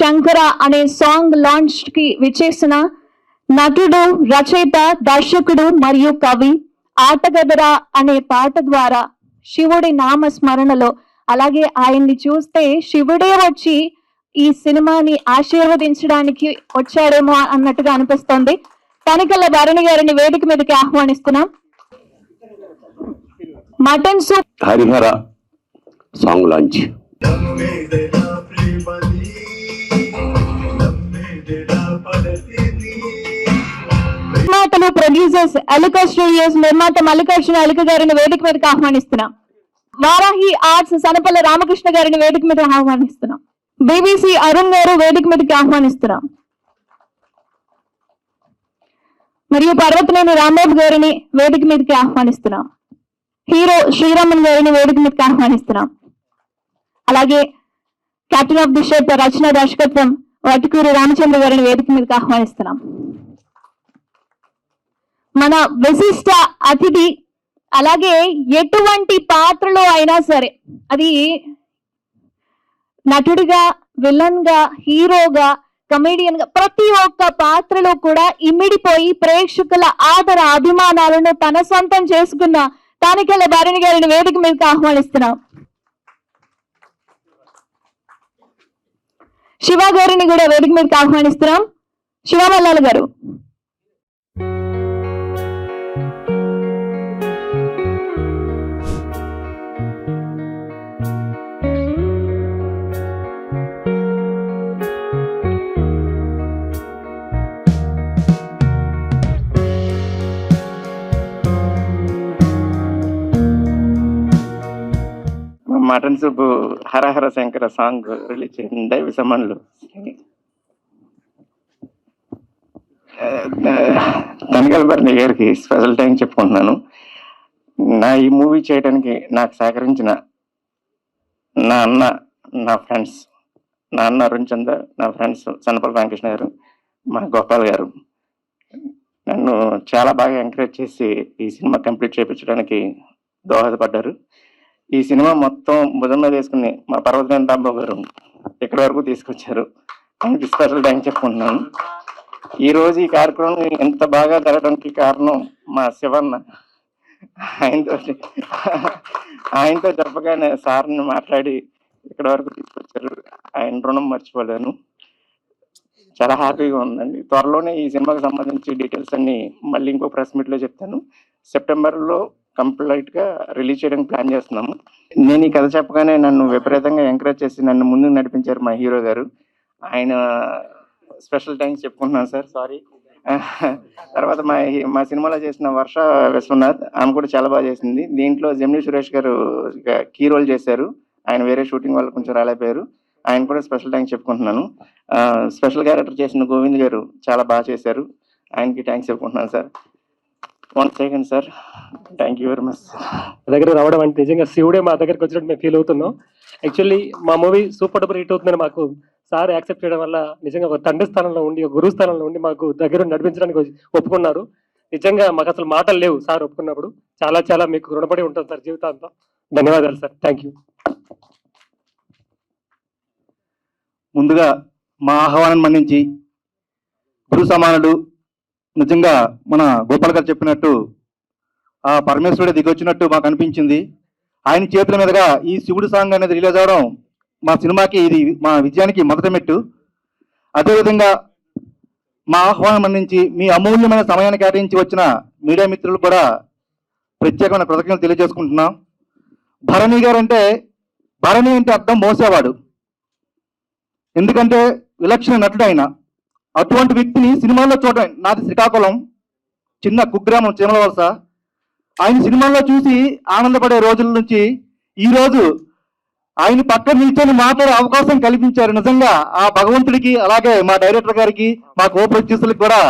శంకర అనే సాంగ్ లాంచ్కి విచ్చేసిన నటుడు రచయిత దర్శకుడు మరియు కవి ఆటగదరా అనే పాట ద్వారా శివుడి నామ స్మరణలో అలాగే ఆయన్ని చూస్తే శివుడే వచ్చి ఈ సినిమాని ఆశీర్వదించడానికి వచ్చాడేమో అన్నట్టుగా అనిపిస్తోంది. తనికల భరణి గారిని వేదిక మీదకి ఆహ్వానిస్తున్నాం. Mutton soup Harihara song launch. నిర్మాతలు ప్రొడ్యూసర్స్ ఎలుక స్టూడియోస్ నిర్మాత మల్లికార్జున అలిక గారిని వేదిక మీదకి ఆహ్వానిస్తున్నాం. వారాహి ఆర్ట్స్ సనపల్లి రామకృష్ణ గారిని వేదిక మీద ఆహ్వానిస్తున్నాం. బీబీసీ అరుణ్ గారు వేదిక మీదకి ఆహ్వానిస్తున్నాం. మరియు పర్వతనేని రాంబాబు గారిని వేదిక మీదకి ఆహ్వానిస్తున్నాం. హీరో శ్రీరామన్ గారిని వేదిక మీదకి ఆహ్వానిస్తున్నాం. అలాగే కెప్టెన్ ఆఫ్ ది షిప్ రచన దర్శకత్వం వటుకూరి రామచంద్ర గారిని వేదిక మీదకి ఆహ్వానిస్తున్నాం. మన విశిష్ట అతిథి అలాగే ఎటువంటి పాత్రలో అయినా సరే అది నటుడిగా విలన్గా హీరోగా కమెడియన్గా ప్రతి ఒక్క పాత్రలో కూడా ఇమిడిపోయి ప్రేక్షకుల ఆదర అభిమానాలను తన సొంతం చేసుకున్న తానికెళ్ళ భరణి గారిని వేదిక మీదకి ఆహ్వానిస్తున్నాం. శివ గారిని కూడా వేదిక మీదకి ఆహ్వానిస్తున్నాం. శివమల్లాల గారు. Mutton soup Harahara Shankara song release చేయండి దైవ సమానులు. ధనకల్ భరణి గారికి స్పెషల్ థ్యాంక్ చెప్పుకుంటున్నాను. నా ఈ మూవీ చేయడానికి నాకు సహకరించిన నా అన్న నా ఫ్రెండ్స్ నా అన్న అరుణ్ నా ఫ్రెండ్స్ సన్నపల్లి వెంకృష్ణ గారు మా గోపాల్ గారు నన్ను చాలా బాగా ఎంకరేజ్ చేసి ఈ సినిమా కంప్లీట్ చేయించడానికి దోహదపడ్డారు. ఈ సినిమా మొత్తం భుజం మీద వేసుకుని మా పర్వతనేని రాంబాబు గారు ఇక్కడి వరకు తీసుకొచ్చారు. ఆయనకి స్పెషల్ థ్యాంక్ చెప్పుకుంటున్నాను. ఈ రోజు ఈ కార్యక్రమం ఎంత బాగా జరగడానికి కారణం మా శివన్న. ఆయనతో ఆయనతో చెప్పగానే సార్ని మాట్లాడి ఇక్కడ వరకు తీసుకొచ్చారు. ఆయన రుణం మర్చిపోలేను. చాలా హ్యాపీగా ఉందండి. త్వరలోనే ఈ సినిమాకి సంబంధించి డీటెయిల్స్ అన్ని మళ్ళీ ఇంకో ప్రెస్ మీట్లో చెప్తాను. సెప్టెంబర్లో లో కంప్లీట్గా రిలీజ్ చేయడానికి ప్లాన్ చేస్తున్నాము. నేను ఈ కథ చెప్పగానే నన్ను విపరీతంగా ఎంకరేజ్ చేసి నన్ను ముందుకు నడిపించారు మా హీరో గారు. ఆయన స్పెషల్ థ్యాంక్స్ చెప్పుకుంటున్నాను సార్ సారీ. తర్వాత మా మా సినిమాలో చేసిన వర్ష విశ్వనాథ్ ఆమె కూడా చాలా బాగా చేసింది. దీంట్లో జమిని సురేష్ గారు కీ రోల్ చేశారు. ఆయన వేరే షూటింగ్ వల్ల కొంచెం రాలేపోయారు ఆయన కూడా స్పెషల్ థ్యాంక్స్ చెప్పుకుంటున్నాను. స్పెషల్ క్యారెక్టర్ చేసిన గోవింద్ గారు చాలా బాగా చేశారు. ఆయనకి థ్యాంక్స్ చెప్పుకుంటున్నాను sir. One second sir thank you very much దగ్గర రావడం అంటే నిజంగా శివుడే మా దగ్గరికి వచ్చినట్టు మేము ఫీల్ అవుతున్నాం. యాక్చువల్లీ మా మూవీ సూపర్ డూపర్ హిట్ అవుతుందని మాకు సార్ యాక్సెప్ట్ చేయడం వల్ల నిజంగా ఒక తండ్రి స్థానంలో ఉండి ఒక గురువు స్థానంలో ఉండి మాకు దగ్గర నడిపించడానికి ఒప్పుకున్నారు. నిజంగా మాకు అసలు మాటలు లేవు సార్ ఒప్పుకున్నప్పుడు. చాలా చాలా మీకు రుణపడి ఉంటాం సార్ జీవితాంతం. ధన్యవాదాలు సార్ థ్యాంక్ యూ ముందుగా మా ఆహ్వానం మన్నించి గురు సమానుడు నిజంగా మన గోపాల్ గారు చెప్పినట్టు ఆ పరమేశ్వరుడు దిగొచ్చినట్టు మాకు అనిపించింది. ఆయన చేతుల మీదుగా ఈ శివుడు సాంగ్ అనేది రిలీజ్ అవడం మా సినిమాకి ఇది మా విజయానికి మొదటి మెట్టు. అదేవిధంగా మా ఆహ్వానం అందించి మీ అమూల్యమైన సమయాన్ని కేటాయించి వచ్చిన మీడియా మిత్రులు కూడా ప్రత్యేకమైన కృతజ్ఞతలు తెలియజేసుకుంటున్నాం. భరణి గారు అంటే భరణి అంటే అర్థం మోసేవాడు. ఎందుకంటే విలక్షణ నటుడు ఆయన. అటువంటి వ్యక్తిని సినిమాల్లో చూడడం నాది శ్రీకాకుళం చిన్న కుగ్రామం చీమల వలస. ఆయన సినిమాల్లో చూసి ఆనందపడే రోజుల నుంచి ఈరోజు ఆయన పక్కన నిల్చొని మాట్లాడే అవకాశం కల్పించారు. నిజంగా ఆ భగవంతుడికి అలాగే మా డైరెక్టర్ గారికి మా కో ప్రొడ్యూసర్లకు కూడా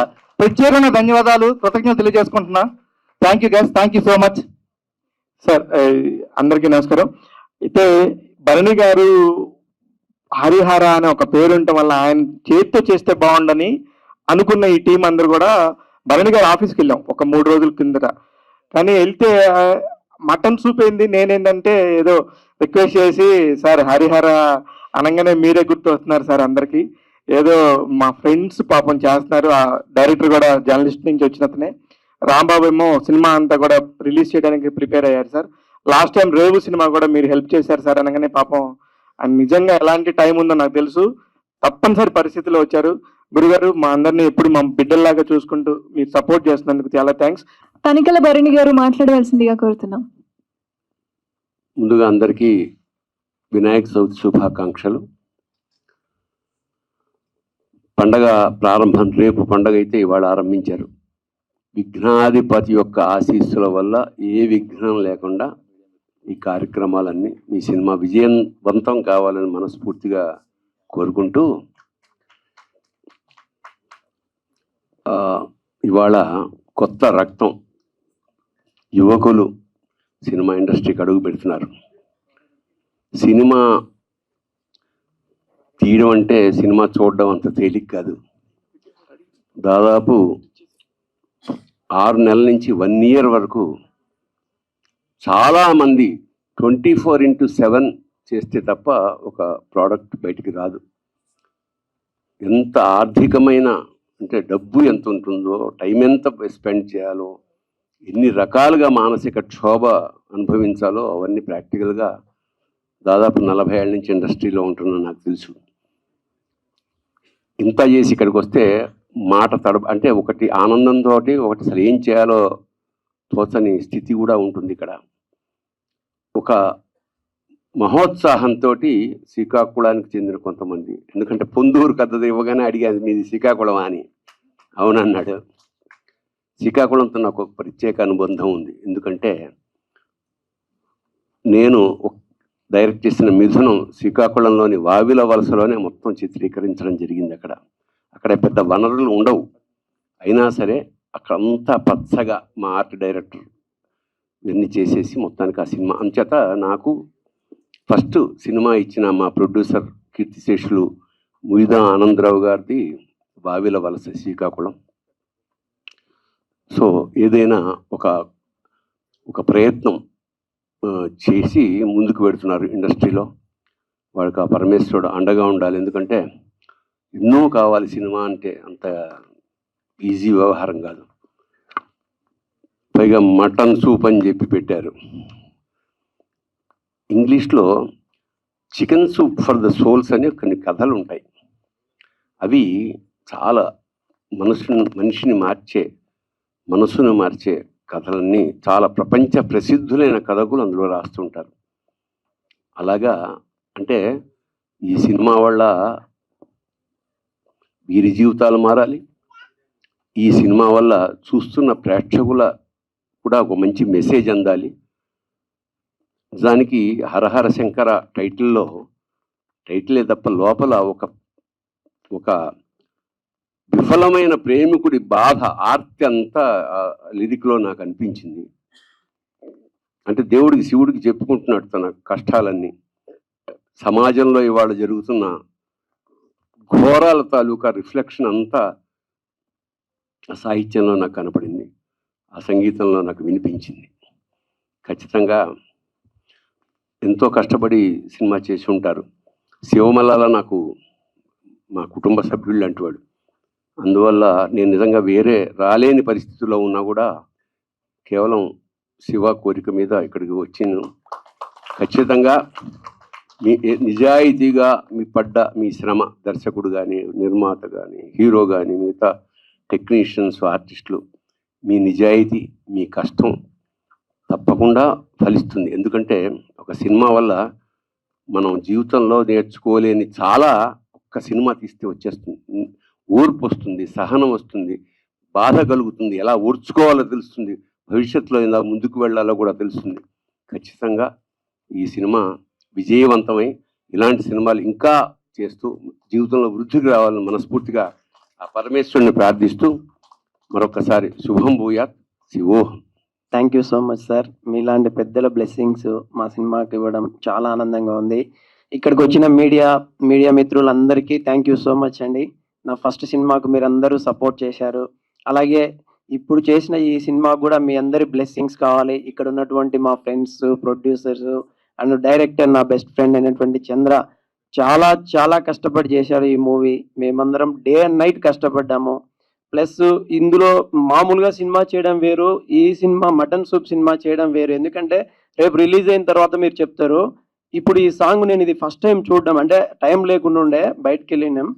ప్రత్యేకమైన ధన్యవాదాలు. కృతజ్ఞతలు తెలియజేసుకుంటున్నా. Thank you guys thank you so much sir అందరికీ నమస్కారం. అయితే భరణి గారు హరిహర అనే ఒక పేరు ఉండటం వల్ల ఆయన చేతితో చేస్తే బాగుండని అనుకున్న ఈ టీం అందరు కూడా భరణి గారి ఆఫీస్కి వెళ్ళాం. ఒక మూడు రోజుల కిందట. కానీ వెళ్తే మటన్ సూప్ అయింది నేనేంటంటే ఏదో రిక్వెస్ట్ చేసి సార్ హరిహర అనగానే మీరే గుర్తు వస్తున్నారు సార్ అందరికీ. ఏదో మా ఫ్రెండ్స్ పాపం చేస్తున్నారు. ఆ డైరెక్టర్ కూడా జర్నలిస్ట్ నుంచి వచ్చిన అతనే. రాంబాబు ఏమో సినిమా అంతా కూడా రిలీజ్ చేయడానికి ప్రిపేర్ అయ్యారు సార్. లాస్ట్ టైం రేవు సినిమా కూడా మీరు హెల్ప్ చేశారు సార్ అనగానే పాపం ఆయన నిజంగా ఎలాంటి టైం ఉందో నాకు తెలుసు. తప్పనిసరి పరిస్థితిలో వచ్చారు. గురుగారు మా అందరినీ ఎప్పుడు మా బిడ్డల్లాగా చూసుకుంటూ మీరు సపోర్ట్ చేస్తున్నందుకు చాలా థ్యాంక్స్. తనికల భరణి గారు మాట్లాడవలసిందిగా కోరుతున్నాం. ముందుగా అందరికీ వినాయక చవితి శుభాకాంక్షలు. పండగ ప్రారంభం రేపు పండగ అయితే ఇవాళ ఆరంభించారు. విఘ్నాధిపతి యొక్క ఆశీస్సుల వల్ల ఏ విఘ్నం లేకుండా ఈ కార్యక్రమాలన్నీ మీ సినిమా విజయవంతం కావాలని మనస్ఫూర్తిగా కోరుకుంటూ ఇవాళ కొత్త రక్తం యువకులు సినిమా ఇండస్ట్రీకి అడుగు పెడుతున్నారు. సినిమా తీయడం అంటే సినిమా చూడడం అంత తేలిక కాదు. దాదాపు ఆరు నెలల నుంచి వన్ ఇయర్ వరకు చాలామంది ట్వంటీ ఫోర్ ఇంటూ సెవెన్ చేస్తే తప్ప ఒక ప్రోడక్ట్ బయటికి రాదు. ఎంత ఆర్థికమైన అంటే డబ్బు ఎంత ఉంటుందో టైం ఎంత స్పెండ్ చేయాలో ఎన్ని రకాలుగా మానసిక క్షోభ అనుభవించాలో అవన్నీ ప్రాక్టికల్గా దాదాపు నలభై ఏళ్ళ నుంచి ఇండస్ట్రీలో ఉంటున్నా నాకు తెలుసు. ఇంత చేసి ఇక్కడికి వస్తే మాట తడ అంటే ఒకటి ఆనందంతో ఒకటి అసలు ఏం చేయాలో తోచని స్థితి కూడా ఉంటుంది ఇక్కడ. ఒక మహోత్సాహంతో శ్రీకాకుళానికి చెందిన కొంతమంది. ఎందుకంటే పొందూరు కథది ఇవ్వగానే అడిగాను మీది శ్రీకాకుళం అని. అవునన్నాడు. శ్రీకాకుళంతో నాకు ఒక ప్రత్యేక అనుబంధం ఉంది. ఎందుకంటే నేను డైరెక్ట్ చేసిన మిథునం శ్రీకాకుళంలోని వావిల వలసలోనే మొత్తం చిత్రీకరించడం జరిగింది అక్కడ. అక్కడ పెద్ద వనరులు ఉండవు. అయినా సరే అక్కడంతా పచ్చగా మా ఆర్ట్ డైరెక్టర్ ఇవన్నీ చేసేసి మొత్తానికి ఆ సినిమా. అంచేత నాకు ఫస్ట్ సినిమా ఇచ్చిన మా ప్రొడ్యూసర్ కీర్తిశేషులు ముయిదా ఆనందరావు గారిది బావిల వలస శ్రీకాకుళం. సో ఏదైనా ఒక ఒక ప్రయత్నం చేసి ముందుకు పెడుతున్నారు ఇండస్ట్రీలో. వాడికి ఆ పరమేశ్వరుడు అండగా ఉండాలి. ఎందుకంటే ఎన్నో కావాలి సినిమా అంటే అంత ఈజీ వ్యవహారం కాదు. పైగా మటన్ సూప్ అని చెప్పి పెట్టారు. ఇంగ్లీష్లో chicken soup for the souls అనే కొన్ని కథలు ఉంటాయి అవి చాలా మనసును మనిషిని మార్చే మనసును మార్చే కథలన్నీ చాలా ప్రపంచ ప్రసిద్ధులైన కథకులు అందులో రాస్తుంటారు. అలాగా అంటే ఈ సినిమా వల్ల వీరి జీవితాలు మారాలి. ఈ సినిమా వల్ల చూస్తున్న ప్రేక్షకుల కూడా ఒక మంచి మెసేజ్ అందాలి. దానికి హరహర శంకర టైటిల్లో టైటిలే తప్ప లోపల ఒక ఒక విఫలమైన ప్రేమికుడి బాధ ఆర్తి అంతా లిరిక్లో నాకు అనిపించింది. అంటే దేవుడికి శివుడికి చెప్పుకుంటున్నాడు తన కష్టాలన్నీ. సమాజంలో ఇవాళ జరుగుతున్న ఘోరాల తాలూకా రిఫ్లెక్షన్ అంతా సాహిత్యంలో నాకు కనపడింది. ఆ సంగీతంలో నాకు వినిపించింది. ఖచ్చితంగా ఎంతో కష్టపడి సినిమా చేసి ఉంటారు. శివమల్లాల నాకు మా కుటుంబ సభ్యుళ్ళు అంటువాడు అందువల్ల నేను నిజంగా వేరే రాలేని పరిస్థితుల్లో ఉన్నా కూడా కేవలం శివ కోరిక మీద ఇక్కడికి వచ్చిన. ఖచ్చితంగా మీ నిజాయితీగా మీ పడ్డ మీ శ్రమ దర్శకుడు కానీ నిర్మాత కానీ హీరో కానీ మిగతా టెక్నీషియన్స్ ఆర్టిస్టులు మీ నిజాయితీ మీ కష్టం తప్పకుండా ఫలిస్తుంది. ఎందుకంటే ఒక సినిమా వల్ల మనం జీవితంలో నేర్చుకోలేని చాలా ఒక్క సినిమా తీస్తే వచ్చేస్తుంది. ఓర్పు వస్తుంది సహనం వస్తుంది బాధ కలుగుతుంది. ఎలా ఓర్చుకోవాలో తెలుస్తుంది. భవిష్యత్తులో ఎలా ముందుకు వెళ్ళాలో కూడా తెలుస్తుంది. ఖచ్చితంగా ఈ సినిమా విజయవంతమై ఇలాంటి సినిమాలు ఇంకా చేస్తూ జీవితంలో వృద్ధికి రావాలని మనస్ఫూర్తిగా ఆ పరమేశ్వరుని ప్రార్థిస్తూ మరొకసారి శుభం భూయాత్ శివోహం. Thank you so much sir మీలాంటి పెద్దల బ్లెస్సింగ్స్ మా సినిమాకి ఇవ్వడం చాలా ఆనందంగా ఉంది. ఇక్కడికి వచ్చిన మీడియా మీడియా మిత్రులందరికీ థ్యాంక్ యూ సో మచ్ అండి. నా ఫస్ట్ సినిమాకు మీరు అందరూ సపోర్ట్ చేశారు. అలాగే ఇప్పుడు చేసిన ఈ సినిమా కూడా మీ అందరి బ్లెస్సింగ్స్ కావాలి. ఇక్కడ ఉన్నటువంటి మా ఫ్రెండ్స్ ప్రొడ్యూసర్స్ అండ్ డైరెక్టర్ నా బెస్ట్ ఫ్రెండ్ అయినటువంటి చంద్ర చాలా చాలా కష్టపడి చేశారు ఈ మూవీ మేమందరం డే అండ్ నైట్ కష్టపడ్డాము. ప్లస్ ఇందులో మామూలుగా సినిమా చేయడం వేరు ఈ సినిమా మటన్ సూప్ సినిమా చేయడం వేరు. ఎందుకంటే రేపు రిలీజ్ అయిన తర్వాత మీరు చెప్తారు ఇప్పుడు ఈ సాంగ్ నేను ఇది ఫస్ట్ టైం చూడడం అంటే టైం లేకుండా ఉండే బయటకు వెళ్ళినాం.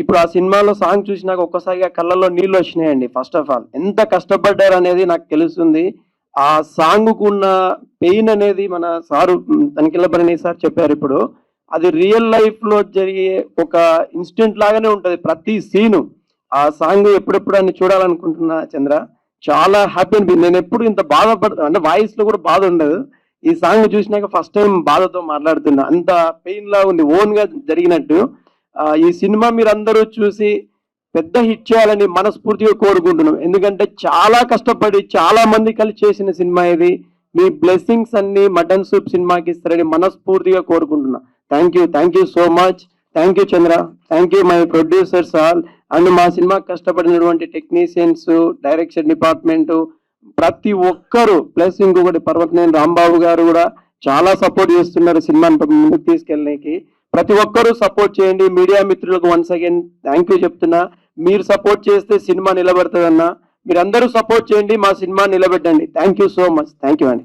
ఇప్పుడు ఆ సినిమాలో సాంగ్ చూసినాక ఒక్కసారిగా కళ్ళల్లో నీళ్ళు వచ్చినాయండి ఫస్ట్ ఆఫ్ ఆల్ ఎంత కష్టపడ్డారు అనేది నాకు తెలుస్తుంది. ఆ సాంగ్కు ఉన్న పెయిన్ అనేది మన సారు తనిఖీలపని సార్ చెప్పారు ఇప్పుడు. అది రియల్ లైఫ్లో జరిగే ఒక ఇన్సిడెంట్ లాగానే ఉంటుంది ప్రతి సీను. ఆ సాంగ్ ఎప్పుడెప్పుడు అని చూడాలనుకుంటున్నా చంద్ర? చాలా హ్యాపీ అనిపింది నేను ఎప్పుడు ఇంత బాధపడ అంటే వాయిస్లో కూడా బాధ ఉండదు. ఈ సాంగ్ చూసినాక ఫస్ట్ టైం బాధతో మాట్లాడుతున్నా. అంత పెయిన్ లా ఉంది. ఓన్గా జరిగినట్టు. ఈ సినిమా మీరు అందరూ చూసి పెద్ద హిట్ చేయాలని మనస్ఫూర్తిగా కోరుకుంటున్నాం. ఎందుకంటే చాలా కష్టపడి చాలా మంది కలిసి చేసిన సినిమా ఇది. మీ బ్లెస్సింగ్స్ అన్ని మటన్ సూప్ సినిమాకి ఇస్తారని మనస్ఫూర్తిగా కోరుకుంటున్నా. Thank you thank you so much thank you Chandra. Thank you my producers all and మా సినిమా కష్టపడినటువంటి టెక్నీషియన్స్ డైరెక్షన్ డిపార్ట్మెంట్ ప్రతి ఒక్కరు ప్లస్ ఇంకొకటి పర్వతనేని రాంబాబు గారు కూడా చాలా సపోర్ట్ చేస్తున్నారు సినిమాని ముందుకు తీసుకెళ్ళడానికి. ప్రతి ఒక్కరూ సపోర్ట్ చేయండి. మీడియా మిత్రులకు వన్స్ అగైన్ థ్యాంక్ యూ చెప్తున్నా. మీరు సపోర్ట్ చేస్తే సినిమా నిలబడుతుందన్న. మీరందరూ సపోర్ట్ చేయండి. మా సినిమా నిలబెట్టండి. Thank you so much. Thank you అండి.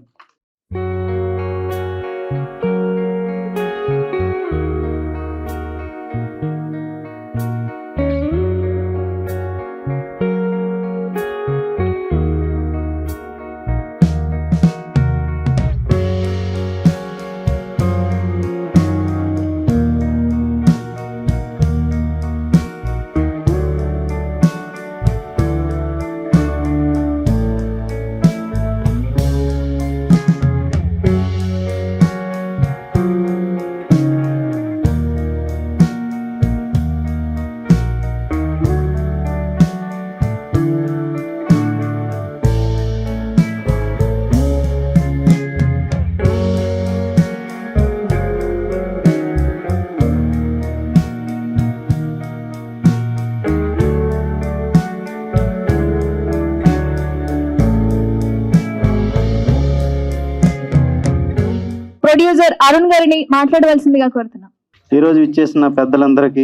అరుణ్ గారిని మాట్లాడవలసిందిగా కోరుతున్నాం. ఈరోజు ఇచ్చేసిన పెద్దలందరికీ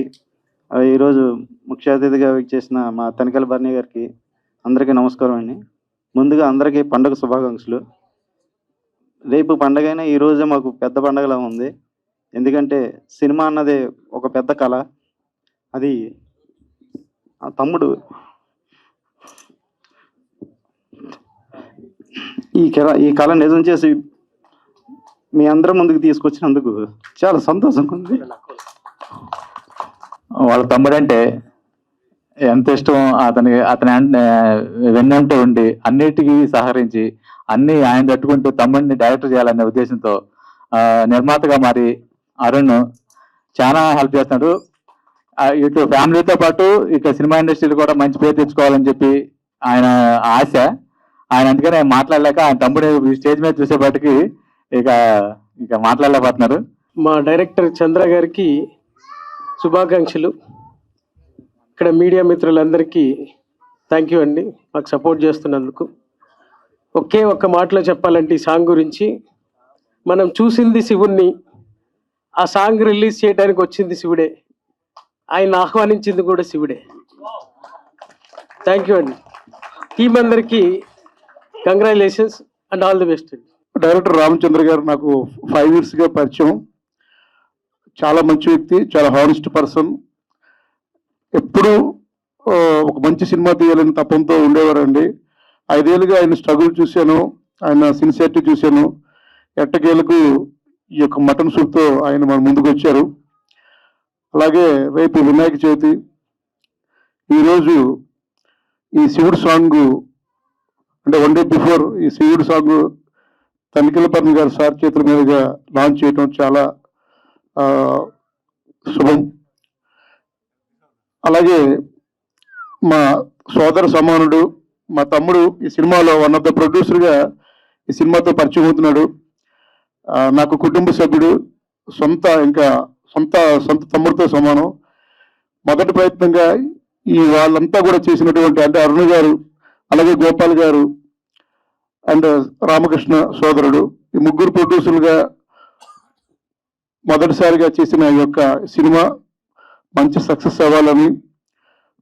ఈరోజు ముఖ్య అతిథిగా ఇచ్చేసిన మా తనికల బర్ణి గారికి అందరికీ నమస్కారం అండి. ముందుగా అందరికీ పండుగ శుభాకాంక్షలు. రేపు పండగైనా ఈ రోజే మాకు పెద్ద పండగలా ఉంది. ఎందుకంటే సినిమా అన్నది ఒక పెద్ద కళ. అది ఆ తమ్ముడు ఈ కళ ఈ కళ నిజం చేసి మీ అందరి ముందుకు తీసుకొచ్చినందుకు చాలా సంతోషంగా ఉంది. వాళ్ళ తమ్ముడంటే ఎంత ఇష్టం? అతని అతని వెన్నంటూ ఉండి అన్నిటికీ సహకరించి అన్ని ఆయన తట్టుకుంటూ తమ్ముడిని డైరెక్టర్ చేయాలనే ఉద్దేశంతో నిర్మాతగా మారి అరుణ్ చాలా హెల్ప్ చేస్తున్నాడు. ఇటు ఫ్యామిలీతో పాటు ఇక సినిమా ఇండస్ట్రీలో కూడా మంచి పేరు తెచ్చుకోవాలని చెప్పి ఆయన ఆశ. ఆయన అందుకనే మాట్లాడలేక ఆయన తమ్ముడు స్టేజ్ మీద చూసేపాటికి ఇక ఇక మాట్లాడలేకపోతున్నారు. మా డైరెక్టర్ చంద్ర గారికి శుభాకాంక్షలు. ఇక్కడ మీడియా మిత్రులందరికీ థ్యాంక్ యూ అండి మాకు సపోర్ట్ చేస్తున్నందుకు. ఒకే ఒక్క మాటలో చెప్పాలంటే ఈ సాంగ్ గురించి మనం చూసింది శివుణ్ణి ఆ సాంగ్ రిలీజ్ చేయడానికి వచ్చింది శివుడే ఆయన ఆహ్వానించింది కూడా శివుడే. థ్యాంక్ యూ అండి. టీం అందరికీ congratulations and all the best అండి. డైరెక్టర్ రామచంద్ర గారు నాకు ఫైవ్ ఇయర్స్గా పరిచయం. చాలా మంచి వ్యక్తి చాలా హానెస్ట్ పర్సన్. ఎప్పుడూ ఒక మంచి సినిమా తీయాలని తపంతో ఉండేవారండి. ఐదేళ్ళుగా ఆయన స్ట్రగుల్ చూశాను ఆయన సిన్సియారిటీ చూశాను. ఎట్టకేలకు ఈ యొక్క మటన్ సూప్తో ఆయన మన ముందుకు వచ్చారు. అలాగే రేపు వినాయక చవితి. ఈరోజు ఈ శివుడు సాంగ్ అంటే వన్ డే బిఫోర్ ఈ శివుడు సాంగ్ తనిఖీలపర్ణి గారు సార్ చేతుల మీదుగా లాంచ్ చేయడం చాలా శుభం. అలాగే మా సోదర సమానుడు మా తమ్ముడు ఈ సినిమాలో వన్ ఆఫ్ ద ప్రొడ్యూసర్గా ఈ సినిమాతో పరిచయం అవుతున్నాడు. నాకు కుటుంబ సభ్యుడు సొంత ఇంకా సొంత సొంత తమ్ముడితో సమానం. మొదటి ప్రయత్నంగా ఈ వాళ్ళంతా కూడా చేసినటువంటి అంటే అరుణ్ గారు అలాగే గోపాల్ గారు అండ్ రామకృష్ణ సోదరుడు. ఈ ముగ్గురు ప్రొడ్యూసర్లుగా మొదటిసారిగా చేసిన ఈ యొక్క సినిమా మంచి సక్సెస్ అవ్వాలని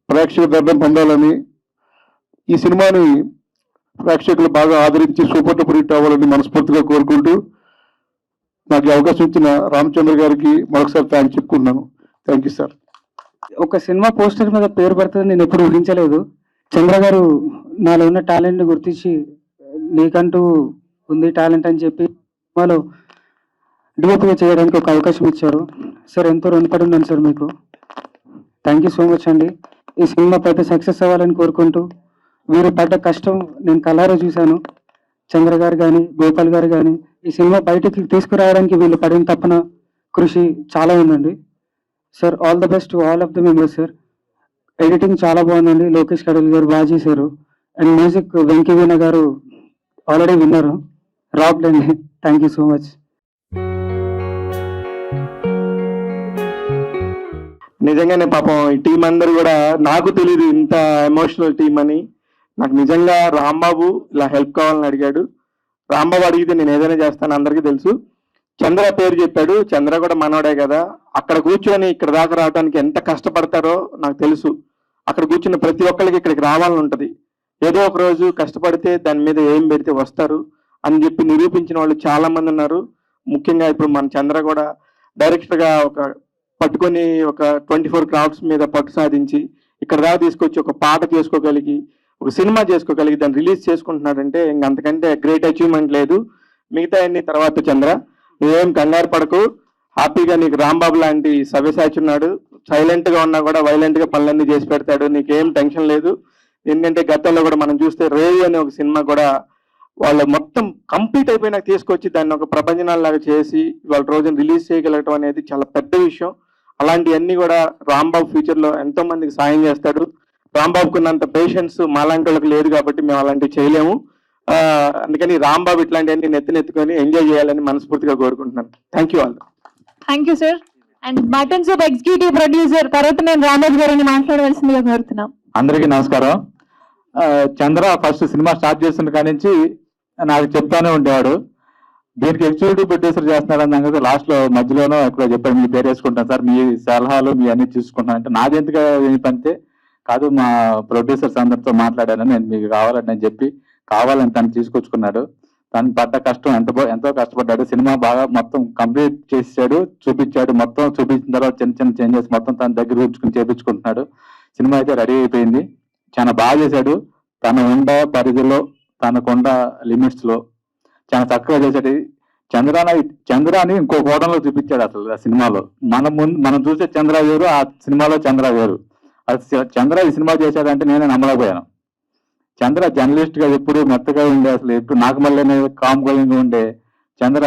ప్రేక్షకుల దర్శనం పొందాలని ఈ సినిమాని ప్రేక్షకులు బాగా ఆదరించి సూపర్ టూపర్ హిట్ అవ్వాలని మనస్ఫూర్తిగా కోరుకుంటూ నాకు అవకాశం ఇచ్చిన రామచంద్ర గారికి మరొకసారి థ్యాంక్స్ చెప్పుకున్నాను థ్యాంక్ యూ సార్. ఒక సినిమా పోస్టర్ మీద పేరు పడుతుంది నేను ఎప్పుడు ఊహించలేదు. చంద్ర గారు నాలో ఉన్న టాలెంట్ని గుర్తించి నీకంటూ ఉంది టాలెంట్ అని చెప్పి సినిమాలో డిఓపిగా చేయడానికి ఒక అవకాశం ఇచ్చారు. సార్ ఎంతో రుణపడి ఉన్నాను సార్ మీకు. థ్యాంక్ యూ సో మచ్ అండి. ఈ సినిమా పెద్ద సక్సెస్ అవ్వాలని కోరుకుంటూ వీరు పడ్డ కష్టం నేను కలారా చూశాను. చంద్ర గారు కానీ గోపాల్ గారు కానీ ఈ సినిమా బయటికి తీసుకురావడానికి వీళ్ళు పడిన తప్పన కృషి చాలా ఉందండి. Sir all the best all of the members sir editing చాలా బాగుందండి. లోకేష్ కడల్ గారు బాగా చేశారు. అండ్ మ్యూజిక్ వెంకీ వీణ గారు ఆల్రెడీ విన్నారు rock thank you so much నిజంగానే పాపం ఈ టీం అందరు కూడా నాకు తెలియదు ఇంత ఎమోషనల్ టీం అని. నాకు నిజంగా రాంబాబు ఇలా హెల్ప్ కావాలని అడిగాడు. రాంబాబు అడిగితే నేను ఏదైనా చేస్తాను అందరికీ తెలుసు. చంద్ర పేరు చెప్పాడు చంద్ర కూడా మనోడే కదా. అక్కడ కూర్చొని ఇక్కడ దాకా రావడానికి ఎంత కష్టపడతారో నాకు తెలుసు. అక్కడ కూర్చున్న ప్రతి ఒక్కరికి ఇక్కడికి రావాలని ఉంటుంది. ఏదో ఒక రోజు కష్టపడితే దాని మీద ఏం పెడితే వస్తారు అని చెప్పి నిరూపించిన వాళ్ళు చాలా మంది ఉన్నారు. ముఖ్యంగా ఇప్పుడు మన చంద్ర కూడా డైరెక్టర్గా ఒక పట్టుకొని ఒక ట్వంటీ ఫోర్ క్రాఫ్ట్స్ మీద పట్టు సాధించి ఇక్కడ దాకా తీసుకొచ్చి ఒక పాట చేసుకోగలిగి ఒక సినిమా చేసుకోగలిగి దాన్ని రిలీజ్ చేసుకుంటున్నాడంటే ఇంక అంతకంటే గ్రేట్ అచీవ్మెంట్ లేదు. మిగతా అన్ని తర్వాత చంద్ర నువ్వేం కంగారు పడకు. హ్యాపీగా నీకు రాంబాబు లాంటి సవ్యసాచి ఉన్నాడు. సైలెంట్గా ఉన్నా కూడా వైలెంట్గా పనులన్నీ చేసి పెడతాడు. నీకేం టెన్షన్ లేదు. ఎందుకంటే గతంలో కూడా మనం చూస్తే రేవు అనే ఒక సినిమా కూడా వాళ్ళు మొత్తం కంప్లీట్ అయిపోయినాక తీసుకొచ్చి దాన్ని ఒక ప్రపంచనాలాగా చేసి వాళ్ళ రోజున రిలీజ్ చేయగలగటం అనేది చాలా పెద్ద విషయం. అలాంటివన్నీ కూడా రాంబాబు ఫ్యూచర్లో ఎంతో మందికి సాయం చేస్తాడు. రాంబాబుకు ఉన్నంత పేషెన్స్ మాలాంటి వాళ్ళకి లేదు కాబట్టి మేము అలాంటివి చేయలేము. ఆ, అందుకని రాంబాబు ఇట్లాంటివన్నీ నెత్తినెత్తుకొని ఎంజాయ్ చేయాలని మనస్ఫూర్తిగా కోరుకుంటున్నాను. Thank you all thank you sir and muttons of executive producer తర్వాత నేను రామోజ్ గారిని మాట్లాడవలసిందిగా కోరుతున్నాం. అందరికీ నమస్కారం. చంద్ర ఫస్ట్ సినిమా స్టార్ట్ చేసిన కాడి నుంచి నాకు చెప్తానే ఉండేవాడు. దీనికి ఎగ్జిక్యూటివ్ ప్రొడ్యూసర్ చేస్తున్నాడు అన్నాక లాస్ట్లో మధ్యలోనో ఎక్కడో చెప్పాడు మీ పేరు వేసుకుంటాను సార్ మీ సలహాలు మీ అన్ని చూసుకుంటాను అంటే నాదెందుకు ఏం పంతే కాదు మా ప్రొడ్యూసర్స్ అందరితో మాట్లాడాను నేను మీకు కావాలని నేను చెప్పి కావాలని తను తీసుకొచ్చుకున్నాడు. తను పడ్డ కష్టం ఎంత ఎంతో కష్టపడ్డాడు. సినిమా బాగా మొత్తం కంప్లీట్ చేసాడు చూపించాడు మొత్తం చూపించిన తర్వాత చిన్న చిన్న చేంజెస్ మొత్తం తన దగ్గర ఉంచుకుని చేపించుకుంటున్నాడు. సినిమా అయితే రెడీ అయిపోయింది. చాలా బాగా చేశాడు. తన ఉండ పరిధిలో తనకుండ లిమిట్స్లో చాలా చక్కగా చేశాడు. చంద్రాన చంద్రాని ఇంకో కోణంలో చూపించాడు అసలు ఆ సినిమాలో. మన ముందు మనం చూసే చంద్ర వేరు ఆ సినిమాలో చంద్ర వేరు అది చంద్ర ఈ సినిమా చేశాడంటే నేనే నమ్మలేకపోయాను. చంద్ర జర్నలిస్ట్గా ఎప్పుడు మెత్తగా ఉండే అసలు ఎప్పుడు నాకు మళ్ళీ కామ్ గోయింగ్ ఉండే చంద్ర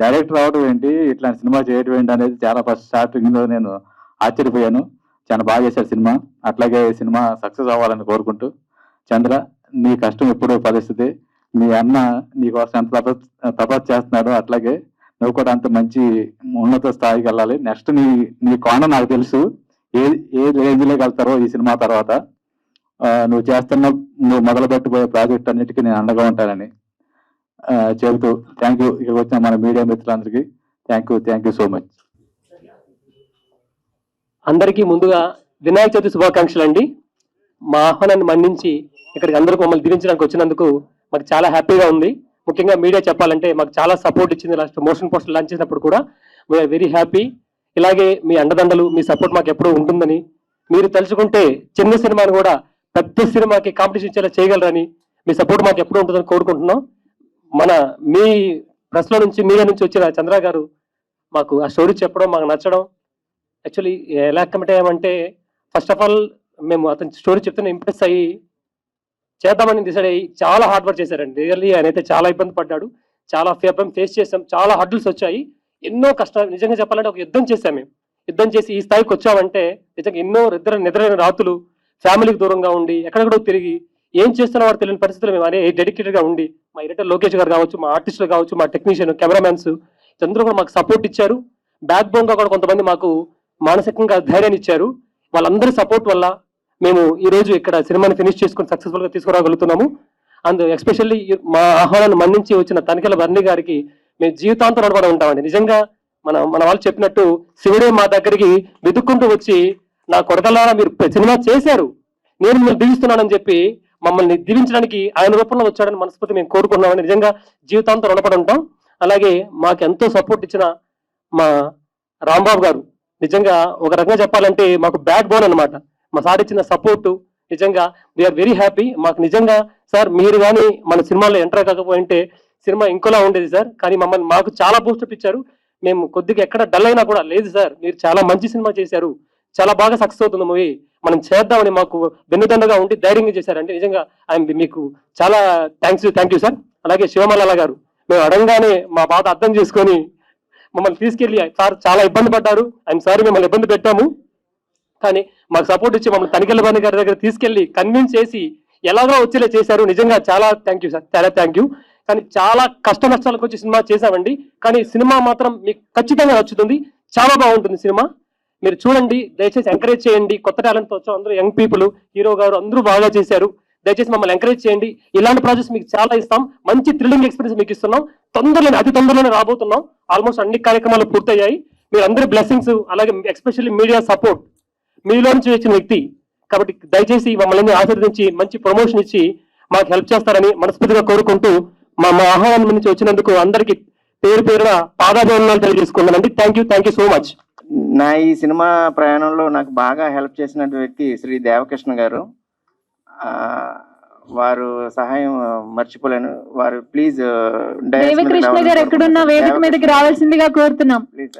డైరెక్టర్ అవడం ఏంటి ఇట్లాంటి సినిమా చేయడం ఏంటి అనేది చాలా ఫస్ట్ స్టార్టింగ్లో నేను ఆశ్చర్యపోయాను. చాలా బాగా చేశారు సినిమా. అట్లాగే సినిమా సక్సెస్ అవ్వాలని కోరుకుంటూ చంద్ర నీ కష్టం ఎప్పుడో పరిస్థితి మీ అన్న నీకోసం ఎంత తపస్ తపస్సు చేస్తున్నాడో అట్లాగే నువ్వు కూడా అంత మంచి ఉన్నత స్థాయికి వెళ్ళాలి. నెక్స్ట్ నీ నీ కోణ నాకు తెలుసు. ఏ ఏ రేంజ్లో వెళ్తారో ఈ సినిమా తర్వాత. నువ్వు చేస్తున్న నువ్వు మొదలుపెట్టబోయే ప్రాజెక్ట్ అన్నిటికీ నేను అండగా ఉంటానని చెబుతూ థ్యాంక్ యూ ఇక్కడికి వచ్చిన మన మీడియా మిత్రులందరికీ thank you thank you so much అందరికీ ముందుగా వినాయక చవితి శుభాకాంక్షలు అండి మా ఆహ్వానాన్ని మన్నించి ఇక్కడికి అందరూ మమ్మల్ని దీవించడానికి వచ్చినందుకు మాకు చాలా హ్యాపీగా ఉంది. ముఖ్యంగా మీడియా చెప్పాలంటే మాకు చాలా సపోర్ట్ ఇచ్చింది లాస్ట్ మోషన్ పోస్టర్ లాంచ్ చేసినప్పుడు కూడా. వీఆర్ వెరీ హ్యాపీ ఇలాగే మీ అండదండలు మీ సపోర్ట్ మాకు ఎప్పుడూ ఉంటుందని. మీరు తలుచుకుంటే చిన్న సినిమాను కూడా పెద్ద సినిమాకి కాంపిటీషన్ ఇచ్చేలా చేయగలరని మీ సపోర్ట్ మాకు ఎప్పుడూ ఉంటుందని కోరుకుంటున్నాం. మన మీ ప్రెస్లో నుంచి మీడియా నుంచి వచ్చిన చంద్ర గారు మాకు ఆ స్టోరీ చెప్పడం మాకు నచ్చడం యాక్చువల్లీ ఎలా కమిట్ అయ్యామంటే ఫస్ట్ ఆఫ్ ఆల్ మేము అతని స్టోరీ చెప్తున్న ఇంప్రెస్ అయ్యి చేద్దామని డిసైడ్ అయ్యి చాలా హార్డ్ వర్క్ చేశారండి. రియల్లీ ఆయన అయితే చాలా ఇబ్బంది పడ్డాడు. చాలా ఫేపం ఫేస్ చేసాం చాలా హడ్డుల్స్ వచ్చాయి. ఎన్నో కష్టాలు నిజంగా చెప్పాలంటే ఒక యుద్ధం చేశాం మేము. యుద్ధం చేసి ఈ స్థాయికి వచ్చామంటే నిజంగా ఎన్నో నిద్ర నిద్రైన రాతులు ఫ్యామిలీకి దూరంగా ఉండి ఎక్కడెక్కడో తిరిగి ఏం చేస్తున్నారో తెలియని పరిస్థితులు మేము అనే డెడికేటెడ్గా ఉండి మా ఎడిటర్ లోకేష్ గారు కావచ్చు మా ఆర్టిస్టులు కావచ్చు మా టెక్నీషియన్ కెమెరామ్యాన్స్ అందరూ కూడా మాకు సపోర్ట్ ఇచ్చారు. బ్యాక్ బోన్గా కూడా కొంతమంది మాకు మానసికంగా ధైర్యాన్ని ఇచ్చారు. వాళ్ళందరి సపోర్ట్ వల్ల మేము ఈ రోజు ఇక్కడ సినిమాని ఫినిష్ చేసుకుని సక్సెస్ఫుల్గా తీసుకురాగలుగుతున్నాము. అండ్ ఎస్పెషల్లీ మా ఆహ్వానాన్ని మన్నించి వచ్చిన తనిఖీల బర్ణి గారికి మేము జీవితాంతం రుణపడి ఉంటామండి. నిజంగా మన మన వాళ్ళు చెప్పినట్టు శివుడే మా దగ్గరికి వెతుక్కుంటూ వచ్చి నా కొడకల్లారా మీరు సినిమా చేశారు. నేను మిమ్మల్ని దీవిస్తున్నానని చెప్పి మమ్మల్ని దీవించడానికి ఆయన రూపంలో వచ్చాడని మనస్ఫూర్తి మేము కోరుకున్నామని నిజంగా జీవితాంతం రుణపడి ఉంటాం. అలాగే మాకు ఎంతో సపోర్ట్ ఇచ్చిన మా రాంబాబు గారు నిజంగా ఒక రకంగా చెప్పాలంటే మాకు బ్యాక్ బోన్ అన్నమాట. మా సార్ ఇచ్చిన సపోర్ట్ నిజంగా వీఆర్ వెరీ హ్యాపీ మాకు నిజంగా సార్ మీరు కానీ మన సినిమాలో ఎంటర్ కాకపోయింటే సినిమా ఇంకోలా ఉండేది సార్. కానీ మమ్మల్ని మాకు చాలా బూస్టప్ ఇచ్చారు. మేము కొద్దిగా ఎక్కడ డల్ అయినా కూడా లేదు సార్. మీరు చాలా మంచి సినిమా చేశారు. చాలా బాగా సక్సెస్ అవుతుంది మూవీ. మనం చేద్దామని మాకు వెన్నుదండగా ఉండి ధైర్యంగా చేశారంటే నిజంగా ఆయన మీకు చాలా థ్యాంక్స్ థ్యాంక్ యూ సార్ అలాగే శివమల్లాల గారు మేము అడంగానే మా బాధ అర్థం చేసుకొని మమ్మల్ని తీసుకెళ్ళి సార్ చాలా ఇబ్బంది పడ్డారు. ఐఎమ్ సారీ మిమ్మల్ని ఇబ్బంది పెట్టాము. కానీ మాకు సపోర్ట్ ఇచ్చి మమ్మల్ని తనికెళ్ళ బండి గారి దగ్గర తీసుకెళ్ళి కన్విన్స్ చేసి ఎలాగో వచ్చేలా చేశారు. నిజంగా చాలా థ్యాంక్ యూ సార్ చాలా థ్యాంక్ యూ కానీ చాలా కష్ట నష్టాలకు వచ్చి సినిమా చేశామండి. కానీ సినిమా మాత్రం మీకు ఖచ్చితంగా నచ్చుతుంది. చాలా బాగుంటుంది సినిమా. మీరు చూడండి దయచేసి ఎంకరేజ్ చేయండి. కొత్త టాలెంట్ వచ్చాం అందరూ యంగ్ పీపుల్ హీరో గారు అందరూ బాగా చేశారు. దయచేసి మమ్మల్ని ఎంకరేజ్ చేయండి. ఇలాంటి ప్రాజెక్ట్స్ మీకు చాలా ఇస్తాం. మంచి థ్రిల్లింగ్ ఎక్స్పీరియన్స్ మీకు ఇస్తున్నాం. తొందరలోనే అతి తొందరలోనే రాబోతున్నాం. ఆల్మోస్ట్ అన్ని కార్యక్రమాలు పూర్తయ్యాయి. మీరు అందరి బ్లెస్సింగ్స్ అలాగే ఎస్పెషల్లీ మీడియా సపోర్ట్ మీలో నుంచి వచ్చిన వ్యక్తి. కాబట్టి దయచేసి మమ్మల్ని ఆశీర్వదించి మంచి ప్రమోషన్ ఇచ్చి మాకు హెల్ప్ చేస్తారని మనస్ఫూర్తిగా కోరుకుంటూ మా మా ఆహ్వానం నుంచి వచ్చినందుకు అందరికి పేరు పేరున పాదాభివందనాలు తెలియజేసుకున్నానండి thank you thank you so much నా ఈ సినిమా ప్రయాణంలో నాకు బాగా హెల్ప్ చేసినటువంటి వ్యక్తి శ్రీ దేవకృష్ణ గారు. వారు సహాయం మర్చిపోలేను. వారు ప్లీజ్ దేవికృష్ణ గారు ఎక్కడున్నా వేదిక మీదకి రావాల్సిందిగా కోరుతున్నాం. Please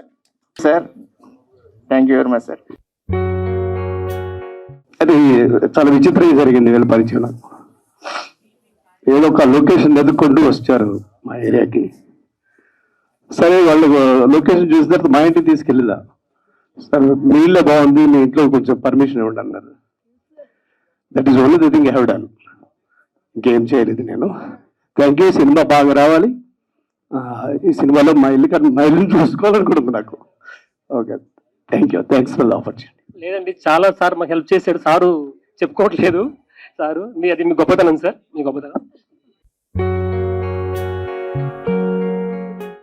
sir thank you very much sir అది చాలా విచిత్రంగా జరిగింది వీళ్ళ పరిచయం. నాకు ఏదో ఒక లొకేషన్ ఎదుర్కొంటూ వచ్చారు మా ఏరియాకి. సరే వాళ్ళు లొకేషన్ చూసిన తర్వాత మా ఇంటికి తీసుకెళ్ళిదా సార్ మీ ఇల్లే బాగుంది మీ ఇంట్లో కొంచెం పర్మిషన్ ఇవ్వండి అన్నారు. That is only the thing have done ఇంకేం చేయలేదు నేను. థ్యాంక్ యూ సినిమా బాగా రావాలి. ఆ, ఈ సినిమాలో మా ఇల్లు మా ఇల్లుని చూసుకోవాలనుకుంటుంది నాకు. Okay thank you thanks for the opportunity లేదండి చాలా సార్ మాకు హెల్ప్ చేశాడు. సారు చెప్పుకోవట్లేదు. సారు మీ అది మీ గొప్పతనం సార్. మీ గొప్పతనం.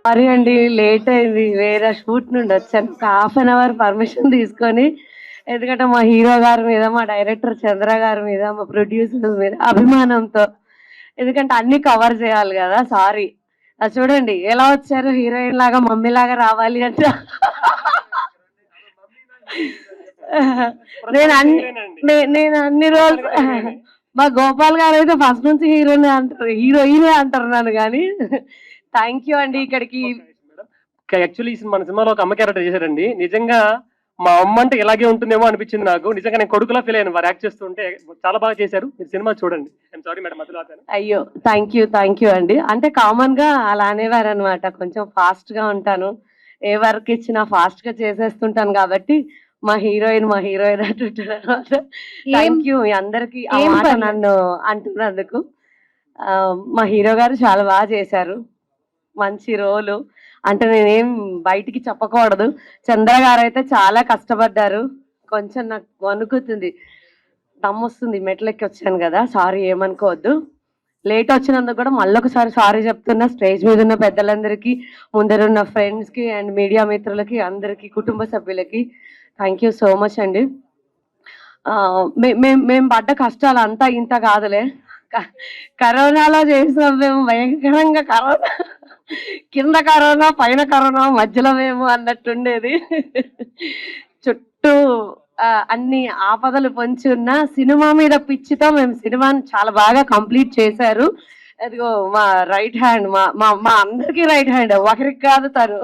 సారీ అండి లేట్ అయింది. వేరే షూట్ నుండి వచ్చాను. హాఫ్ అన్ అవర్ పర్మిషన్ తీసుకొని ఎందుకంటే మా హీరో గారి మీద మా డైరెక్టర్ చంద్ర గారి మీద మా ప్రొడ్యూసర్ మీద అభిమానంతో. ఎందుకంటే అన్ని కవర్ చేయాలి కదా సారీ అది చూడండి ఎలా వచ్చారు హీరోయిన్ లాగా మమ్మీ లాగా రావాలి అంటే? నేను అన్ని నేను అన్ని రోజులు మా గోపాల్ గారు అయితే ఫస్ట్ నుంచి హీరోనే అంటారు హీరోయినే అంటారు నన్ను కానీ. థ్యాంక్ యూ అండి ఇక్కడికి. యాక్చువల్లీ మన సినిమాలో ఒక అమ్మ క్యారెక్టర్ చేశారండి. నిజంగా మా అమ్మ అంటే ఇలాగే ఉంటుందేమో అనిపించింది నాకు. నిజంగా నేను కొడుకులా ఫీల్ అయ్యాను. వారు యాక్ట్ చేస్తుంటే చాలా బాగా చేశారు. మీరు సినిమా చూడండి. ఐఎమ్ సారీ మేడం మధ్యలో. అయ్యో థ్యాంక్ యూ థ్యాంక్ యూ అండి. అంటే కామన్గా అలా అనేవారు అనమాట కొంచెం ఫాస్ట్గా ఉంటాను. ఏ వర్క్ ఇచ్చినా ఫాస్ట్గా చేసేస్తుంటాను కాబట్టి మా హీరోయిన్ మా హీరోయిన్ అంటుంటారు అనమాట థ్యాంక్ యూ మీ అందరికి. నన్ను అంటున్నందుకు. మా హీరో గారు చాలా బాగా చేశారు. మంచి రోలు అంటే నేనేం బయటికి చెప్పకూడదు. చంద్ర గారు అయితే చాలా కష్టపడ్డారు. కొంచెం నాకు వణుకుతుంది. దమ్మొస్తుంది మెట్లెక్కి వచ్చాను కదా సారీ ఏమనుకోవద్దు. లేట్ వచ్చినందుకు కూడా మళ్ళొకసారి సారీ చెప్తున్నా. స్టేజ్ మీద ఉన్న పెద్దలందరికీ ముందరున్న ఫ్రెండ్స్కి అండ్ మీడియా మిత్రులకి అందరికీ కుటుంబ సభ్యులకి థ్యాంక్ యూ సో మచ్ అండి. మేము మేము పడ్డ కష్టాలు అంతా ఇంత కాదులే. కరోనాలో చేసిన మేము భయంకరంగా కరోనా. కింద కరోనా పైన కరోనా మధ్యలో మేము అన్నట్టుండేది. చుట్టూ అన్ని ఆపదలు పొంచి ఉన్న సినిమా మీద పిచ్చితో మేము సినిమాని చాలా బాగా కంప్లీట్ చేశారు. అదిగో మా రైట్ హ్యాండ్ మా మా మా అందరికీ రైట్ హ్యాండ్ ఒకరికి కాదు తను.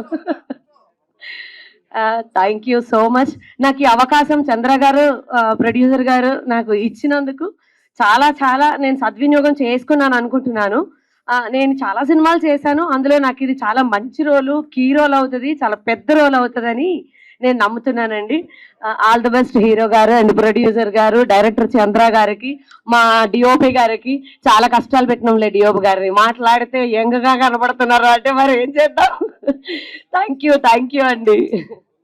Thank you so much. నాకు ఈ అవకాశం చంద్ర గారు ప్రొడ్యూసర్ గారు నాకు ఇచ్చినందుకు చాలా చాలా నేను సద్వినియోగం చేసుకున్నాను అనుకుంటున్నాను. నేను చాలా సినిమాలు చేశాను. అందులో నాకు ఇది చాలా మంచి రోలు కీ రోల్ అవుతుంది చాలా పెద్ద రోల్ అవుతుందని నేను నమ్ముతున్నానండి. ఆల్ ది బెస్ట్ హీరో గారు అండ్ ప్రొడ్యూసర్ గారు డైరెక్టర్ చంద్ర గారికి మా డిఓపి గారికి చాలా కష్టాలు పెట్టినాంలే డిఓపి గారిని. మాట్లాడితే యంగ్గా కనబడుతున్నారు అంటే మరి ఏం చేద్దాం? థ్యాంక్ యూ థ్యాంక్ యూ అండి.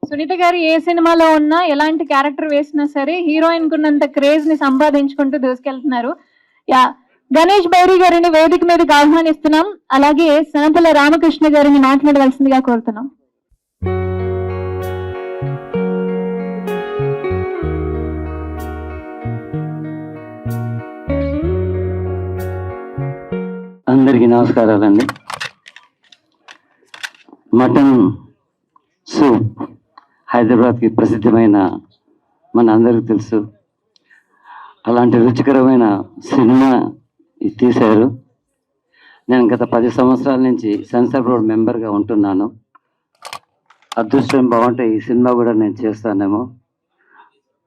సునీత గారు ఏ సినిమాలో ఉన్నా ఎలాంటి క్యారెక్టర్ వేసినా సరే హీరోయిన్ కున్నంత క్రేజ్ని సంపాదించుకుంటూ దూసుకెళ్తున్నారు. యా గణేష్ బైరి గారిని వేదిక మీదకి ఆహ్వానిస్తున్నాం. అలాగే సనతల రామకృష్ణ గారిని మాట్లాడవలసిందిగా కోరుతున్నాం. అందరికీ నమస్కారాలండి. మటన్ సూప్ హైదరాబాద్కి ప్రసిద్ధమైన మన అందరికీ తెలుసు. అలాంటి రుచికరమైన సినిమా ఇది తీశారు. నేను గత పది సంవత్సరాల నుంచి సెన్సార్ బోర్డ్ మెంబర్గా ఉంటున్నాను. అదృష్టం బాగుంటే ఈ సినిమా కూడా నేను చేస్తానేమో.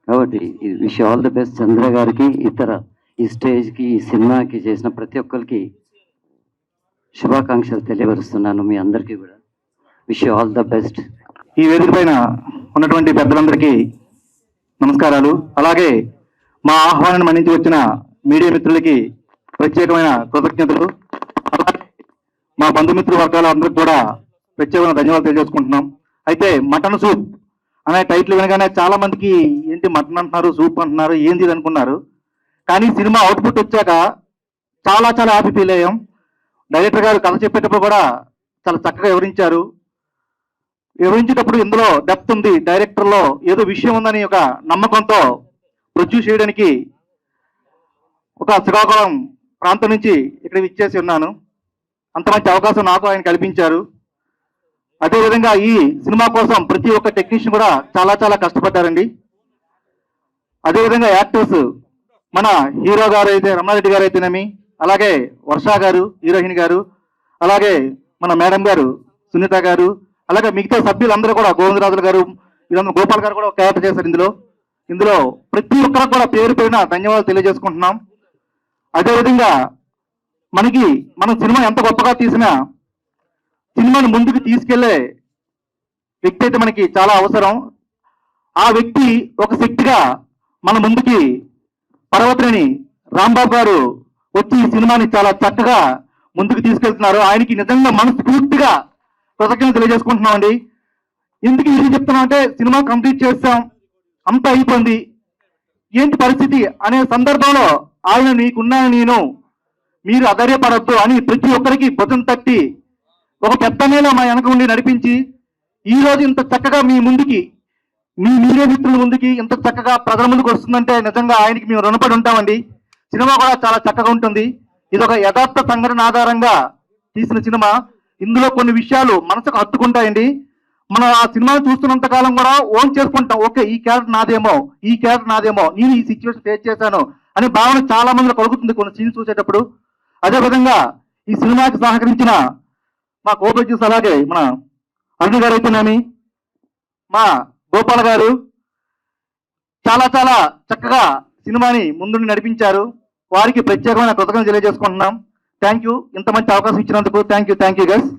కాబట్టి wish all the best. Chandra గారికి ఇతర ఈ స్టేజ్కి ఈ సినిమాకి చేసిన ప్రతి ఒక్కరికి శుభాకాంక్షలు తెలియపరుస్తున్నాను మీ అందరికీ కూడా. విష్ ఆల్ ద బెస్ట్ ఈ వేదిక పైన ఉన్నటువంటి పెద్దలందరికీ నమస్కారాలు. అలాగే మా ఆహ్వానాన్ని మన్నించి వచ్చిన మీడియా మిత్రులకి ప్రత్యేకమైన కృతజ్ఞతలు. అలాగే మా బంధుమిత్రుల వర్గాల అందరికి కూడా ప్రత్యేకమైన ధన్యవాదాలు తెలియజేసుకుంటున్నాం. అయితే మటన్ సూప్ అనే టైటిల్ వినగానే చాలా మందికి ఏంటి మటన్ అంటున్నారు సూప్ అంటున్నారు ఏంది ఇది అనుకున్నారు. కానీ సినిమా అవుట్పుట్ వచ్చాక చాలా చాలా హ్యాపీ ఫీల్ అయ్యాం. డైరెక్టర్ గారు కథ చెప్పేటప్పుడు కూడా చాలా చక్కగా వివరించారు. వివరించేటప్పుడు ఇందులో డెప్త్ ఉంది. డైరెక్టర్లో ఏదో విషయం ఉందని ఒక నమ్మకంతో ప్రొడ్యూస్ చేయడానికి ఒక శ్రీకాకుళం ప్రాంతం నుంచి ఇక్కడ ఇచ్చేసి ఉన్నాను. అంత మంచి అవకాశం నాకు ఆయన కల్పించారు. అదేవిధంగా ఈ సినిమా కోసం ప్రతి ఒక్క టెక్నీషియన్ కూడా చాలా చాలా కష్టపడ్డారండి. అదేవిధంగా యాక్టర్స్ మన హీరో గారు అయితే రమణారెడ్డి గారు అయితేనేమి అలాగే వర్ష గారు హీరోయిన్ గారు అలాగే మన మేడం గారు సునీత గారు అలాగే మిగతా సభ్యులందరూ కూడా గోవిందరాజులు గారు వీళ్ళందరూ గోపాల్ గారు కూడా ఒక క్యారెక్టర్ చేశారు ఇందులో. ఇందులో ప్రతి ఒక్కరికి కూడా పేరు పేరున ధన్యవాదాలు తెలియజేసుకుంటున్నాం. అదేవిధంగా మనకి మనం సినిమా ఎంత గొప్పగా తీసినా సినిమాను ముందుకు తీసుకెళ్ళే వ్యక్తి అయితే మనకి చాలా అవసరం. ఆ వ్యక్తి ఒక శక్తిగా మన ముందుకి పర్వతనేని రాంబాబు గారు వచ్చి ఈ సినిమాని చాలా చక్కగా ముందుకు తీసుకెళ్తున్నారు. ఆయనకి నిజంగా మనస్ఫూర్తిగా కృతజ్ఞత తెలియజేసుకుంటున్నామండి. ఎందుకు ఇది చెప్తున్నామంటే సినిమా కంప్లీట్ చేస్తాం అంతా అయిపోయింది. ఏంటి పరిస్థితి అనే సందర్భంలో ఆయన నీకున్నా నేను. మీరు అధైర్యపడద్దు అని ప్రతి ఒక్కరికి భుజం తట్టి ఒక పెద్ద నేల మా వెనక ఉండి నడిపించి ఈ రోజు ఇంత చక్కగా మీ ముందుకి మీ మీడియా మిత్రుల ముందుకి ఇంత చక్కగా ప్రజల ముందుకు వస్తుందంటే నిజంగా ఆయనకి మేము రుణపడి ఉంటామండి. సినిమా కూడా చాలా చక్కగా ఉంటుంది. ఇది ఒక యథార్థ సంఘటన ఆధారంగా తీసిన సినిమా. ఇందులో కొన్ని విషయాలు మనసుకు హత్తుకుంటాయండి. మనం ఆ సినిమా చూస్తున్నంత కాలం కూడా ఓన్ చేసుకుంటాం. ఓకే ఈ క్యారెక్టర్ నాదేమో ఈ క్యారెక్టర్ నాదేమో నేను ఈ సిచ్యువేషన్ ఫేస్ చేశాను అనే భావన చాలా మందిలో కలుగుతుంది కొన్ని సీన్స్ చూసేటప్పుడు. అదేవిధంగా ఈ సినిమాకి సహకరించిన మా కో అలాగే మన అరుణ్ గారు అయితేనేమి మా గోపాల్ గారు చాలా చాలా చక్కగా సినిమాని ముందుండి నడిపించారు. వారికి ప్రత్యేకమైన కృతజ్ఞతలు తెలియజేసుకుంటున్నాం. Thank you. ఇంత మంచి అవకాశం ఇచ్చినందుకు thank you. Thank you guys